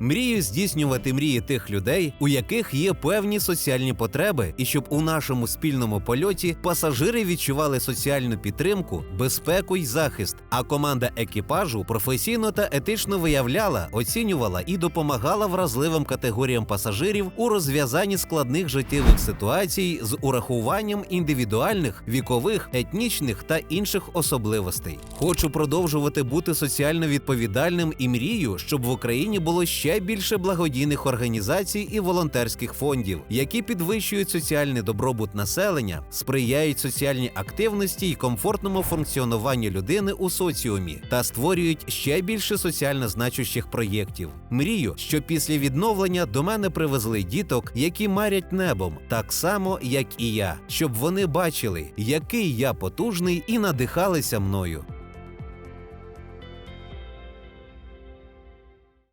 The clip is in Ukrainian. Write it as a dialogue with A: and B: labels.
A: Мрію здійснювати мрії тих людей, у яких є певні соціальні потреби, і щоб у нашому спільному польоті пасажири відчували соціальну підтримку, безпеку й захист. А команда екіпажу професійно та етично виявляла, оцінювала і допомагала вразливим категоріям пасажирів у розв'язанні складних життєвих ситуацій з урахуванням індивідуальних, вікових, етнічних та інших особливостей. Хочу продовжувати бути соціально відповідальним і мрію, щоб в Україні було ще більше благодійних організацій і волонтерських фондів, які підвищують соціальний добробут населення, сприяють соціальній активності і комфортному функціонуванню людини у соціумі та створюють ще більше соціально значущих проєктів. Мрію, що після відновлення до мене привезли діток, які марять небом, так само як і я, щоб вони бачили, який я потужний і надихалися мною.